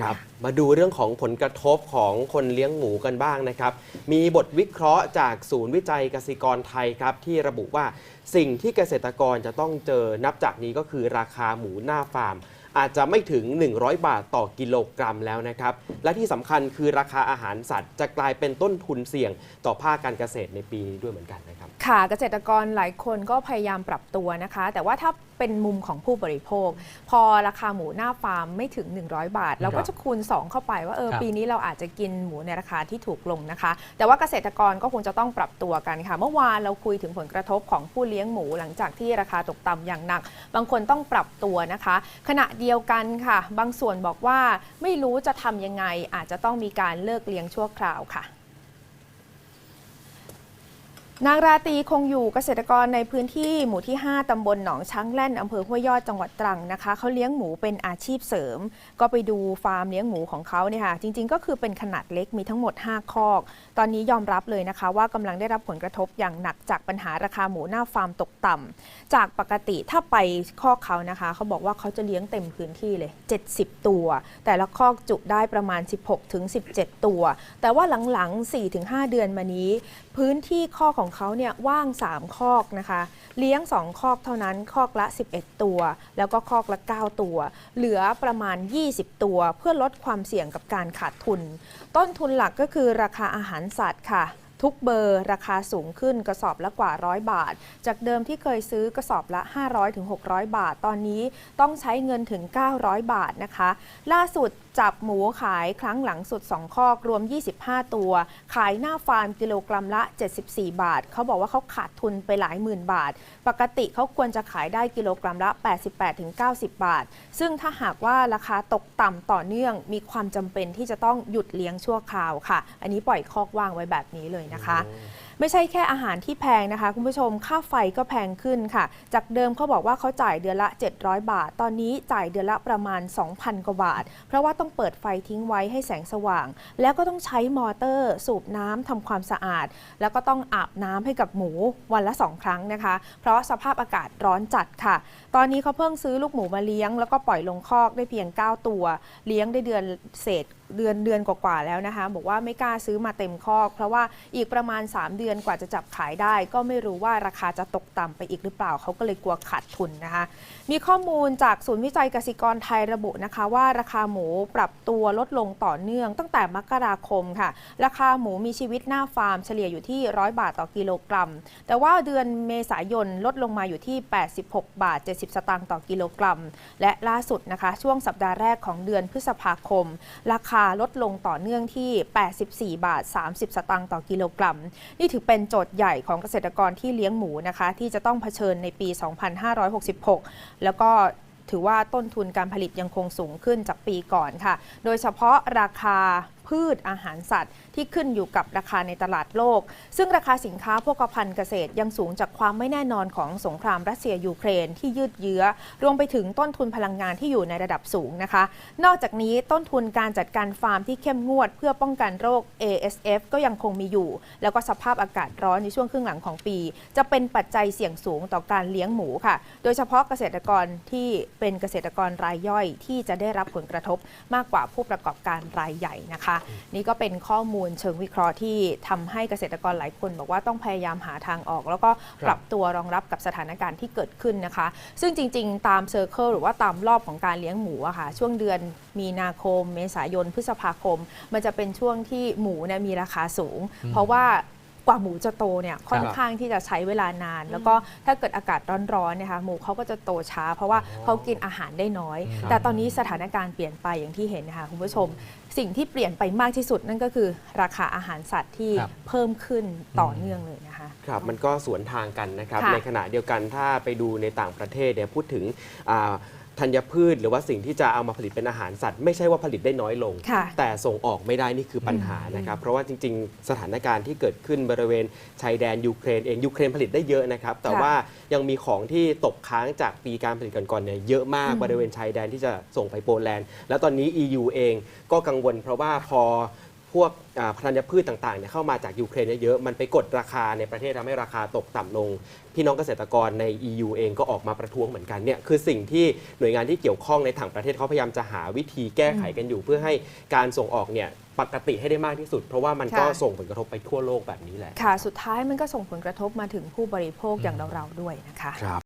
ครับมาดูเรื่องของผลกระทบของคนเลี้ยงหมูกันบ้างนะครับ มีบทวิเคราะห์จากศูนย์วิจัยเกษตรกรไทยครับ ที่ระบุว่าสิ่งที่เกษตรกรจะต้องเจอนับจากนี้ก็คือราคาหมูหน้าฟาร์ม อาจจะไม่ถึง 100 บาทต่อกิโลกรัมแล้วนะครับ และที่สำคัญคือราคาอาหารสัตว์จะกลายเป็นต้นทุนเสี่ยงต่อภาคการเกษตรในปีนี้ด้วยเหมือนกันนะครับ ค่ะเกษตรกรหลายคนก็พยายามปรับตัวนะคะ แต่ว่าถ้าเป็นมุมของผู้บริโภค พอราคาหมูหน้าฟาร์มไม่ถึง 100 บาท เราก็จะคูณ 2 เข้าไปว่าเออครับปีนี้เราอาจจะกินหมูในราคาที่ถูกลงนะคะ แต่ว่าเกษตรกรก็คงจะต้องปรับตัวกันค่ะ เมื่อวานเราคุยถึงผลกระทบของผู้เลี้ยงหมูหลังจากที่ราคาตกต่ำอย่างหนัก บางคนต้องปรับตัวนะคะ ขณะเดียวกันค่ะ บางส่วนบอกว่าไม่รู้จะทำยังไงอาจจะต้องมีการเลิกเลี้ยงชั่วคราวค่ะ นางราตรีคงอยู่เกษตรกรในพื้นที่หมู่ที่ 5 ตำบลหนองช้างแล่นอำเภอห้วยยอดจังหวัดตรังนะคะเขาเลี้ยงหมูเป็นอาชีพเสริม ก็ไปดูฟาร์มเลี้ยงหมูของเขาเนี่ยค่ะจริง ๆ ก็คือเป็นขนาดเล็กมีทั้งหมด 5 คอก ตอนนี้ยอมรับเลยนะคะ ว่ากำลังได้รับผลกระทบอย่างหนักจากปัญหาราคาหมูหน้าฟาร์มตกต่ำจากปกติถ้าไปคอกเขานะคะ เขาบอกว่าเขาจะเลี้ยงเต็มพื้นที่เลย 70 ตัว แต่ละคอกจุได้ประมาณ 16-17 ตัว แต่ว่าหลังๆ4-5 เดือนมานี้ พื้นที่คอกของเขาเนี่ยว่าง 3 คอกนะคะ เลี้ยง 2 คอกเท่านั้นคอกละ 11 ตัว แล้วก็คอกละ 9 ตัว เหลือประมาณ 20 ตัว เพื่อลดความเสี่ยงกับการขาดทุน ต้นทุนหลักก็คือราคาอาหารสัตว์ค่ะทุกเบอร์ราคาสูงขึ้นกระสอบละกว่าร้อยบาท จากเดิมที่เคยซื้อกระสอบละ 500-600 บาท ตอนนี้ต้องใช้เงินถึง 900 บาทนะคะ ล่าสุด จับหมูขายครั้งหลังสุด 2 คอกรวม 25 ตัว ขายหน้าฟาร์มกิโลกรัมละ 74 บาท เขาบอกว่าเขาขาดทุนไปหลายหมื่นบาท ปกติเขาควรจะขายได้กิโลกรัมละ 88-90 บาท ซึ่งถ้าหากว่าราคาตกต่ำต่อเนื่อง มีความจำเป็นที่จะต้องหยุดเลี้ยงชั่วคราวค่ะ อันนี้ปล่อยคอกว่างไว้แบบนี้เลยนะคะ ไม่ใช่แค่อาหารที่แพงนะคะ คุณผู้ชมค่าไฟก็แพงขึ้นค่ะ จากเดิมเขาบอกว่าเขาจ่ายเดือนละ 700 บาท ตอนนี้จ่ายเดือนละประมาณ 2,000 กว่าบาท เพราะว่าต้องเปิดไฟทิ้งไว้ให้แสงสว่าง แล้วก็ต้องใช้มอเตอร์ สูบน้ำทำความสะอาด แล้วก็ต้องอาบน้ำให้กับหมูวันละ 2 ครั้งนะคะ เพราะสภาพอากาศร้อนจัดค่ะ ตอนนี้เขาเพิ่งซื้อลูกหมูมาเลี้ยง แล้วก็ปล่อยลงคอกได้เพียง 9 ตัว เลี้ยงได้เดือนเศษ เดือนเดือนกว่าๆแล้วนะคะ บอกว่าไม่กล้าซื้อมาเต็มคอก เพราะว่าอีกประมาณ 3 เดือนกว่าจะจับขายได้ ก็ไม่รู้ว่าราคาจะตกต่ำไปอีกหรือเปล่าเขาก็เลยกลัวขาดทุนนะคะ มีข้อมูลจากศูนย์วิจัยกสิกรไทยระบุนะคะ ว่าราคาหมูปรับตัวลดลงต่อเนื่องตั้งแต่มกราคมค่ะ ราคาหมูมีชีวิตหน้าฟาร์มเฉลี่ยอยู่ที่ 100 บาทต่อกิโลกรัม แต่ว่าเดือนเมษายนลดลงมาอยู่ที่ 86 บาท 70 สตางค์ต่อกิโลกรัม และล่าสุดนะคะ ช่วงสัปดาห์แรกของเดือนพฤษภาคม ราคาลดลงต่อเนื่องที่ 84 บาท 30 สตางค์ต่อกิโลกรัม นี่ถือเป็นโจทย์ใหญ่ของเกษตรกรที่เลี้ยงหมูนะคะ ที่จะต้องเผชิญในปี 2566 แล้วก็ถือว่าต้นทุนการผลิตยังคงสูงขึ้นจากปีก่อนค่ะ โดยเฉพาะราคา พืชอาหารสัตว์ ที่ขึ้นอยู่กับราคาในตลาดโลก ซึ่งราคาสินค้าโภคภัณฑ์เกษตรยังสูงจากความไม่แน่นอนของสงครามรัสเซียยูเครนที่ยืดเยื้อ รวมไปถึงต้นทุนพลังงานที่อยู่ในระดับสูงนะคะ นอกจากนี้ต้นทุนการจัดการฟาร์มที่เข้มงวด เพื่อป้องกันโรค ASF ก็ยังคงมีอยู่ แล้วก็สภาพอากาศร้อนในช่วงครึ่งหลังของปี จะเป็นปัจจัยเสี่ยงสูงต่อการเลี้ยงหมูค่ะ โดยเฉพาะเกษตรกรที่เป็นเกษตรกรรายย่อยที่จะได้รับผลกระทบมากกว่าผู้ประกอบการรายใหญ่นะคะนี่ก็เป็นข้อมูลเชิงวิเคราะห์ที่ทำให้เกษตรกรหลายคน บอกว่าต้องพยายามหาทางออก แล้วก็ปรับตัวรองรับกับสถานการณ์ที่เกิดขึ้นนะคะ ซึ่งจริง ๆ ตามเซอร์เคิลหรือว่าตามรอบของการเลี้ยงหมูอะค่ะ ช่วงเดือนมีนาคม เมษายน พฤษภาคม มันจะเป็นช่วงที่หมูเนี่ยมีราคาสูง เพราะว่า กว่าหมูจะโตเนี่ยค่อนข้างที่จะใช้เวลานาน แล้วก็ถ้าเกิดอากาศร้อนๆเนะคะหมูเขาก็จะโตช้า เพราะว่าเขากินอาหารได้น้อย แต่ตอนนี้สถานการณ์เปลี่ยนไปอย่างที่เห็นนะคะคุณผู้ชม สิ่งที่เปลี่ยนไปมากที่สุดนั่นก็คือราคาอาหารสัตว์ที่ครับเพิ่มขึ้นต่อเนื่องเลยนะคะ ครับมันก็สวนทางกันนะครับค่ะในขณะเดียวกันถ้าไปดูในต่างประเทศเนี่ยพูดถึงอ่า ธัญพืชหรือว่าสิ่งที่จะเอามาผลิตเป็นอาหารสัตว์ไม่ใช่ว่าผลิตได้น้อยลง ค่ะ แต่ส่งออกไม่ได้นี่คือปัญหานะครับ เพราะว่าจริง ๆ สถานการณ์ที่เกิดขึ้นบริเวณชายแดนยูเครนเองยูเครนผลิตได้เยอะนะครับ แต่ค่ะว่ายังมีของที่ตกค้างจากปีการผลิตก่อนๆเนี่ยเยอะมากอืมบริเวณชายแดนที่จะส่งไปโปแลนด์ แล้วตอนนี้ EU เองก็กังวลเพราะว่าพอ พวกอ่าพันธุ์พืชต่างๆเนี่ยเข้ามาจากยูเครนเยอะๆมันไปกดราคาในประเทศทำให้ราคาตกต่ำลง พี่น้องเกษตรกรใน EU เองก็ออกมาประท้วงเหมือนกันเนี่ยคือสิ่งที่หน่วยงานที่เกี่ยวข้องในต่างประเทศเขาพยายามจะหาวิธีแก้ไขกันอยู่ เพื่อให้การส่งออกเนี่ยปกติให้ได้มากที่สุด เพราะว่ามันก็ค่ะส่งผลกระทบไปทั่วโลกแบบนี้แหละค่ะ สุดท้ายมันก็ส่งผลกระทบมาถึงผู้บริโภคอย่างเราๆด้วยนะคะครับ